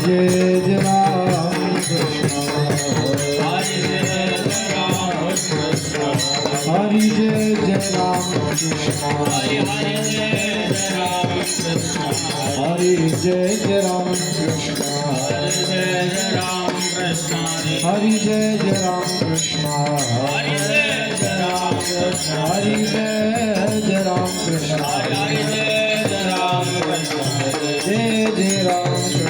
Hari Jai Jai Ram Krishna Hari Jai Jai Ram Krishna Hari Jai Jai Ram Krishna Hari Jai Jai Ram Krishna Hari Jai Jai Ram Krishna Jai Jai Ram Krishna Jai Jai Ram Krishna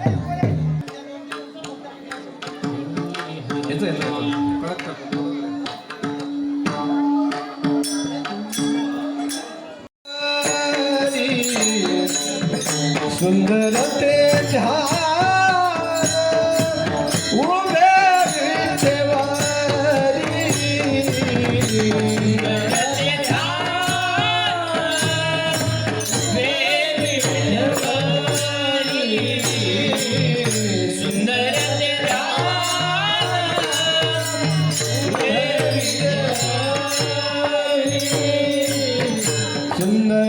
येतो येतो.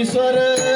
हेची सर्व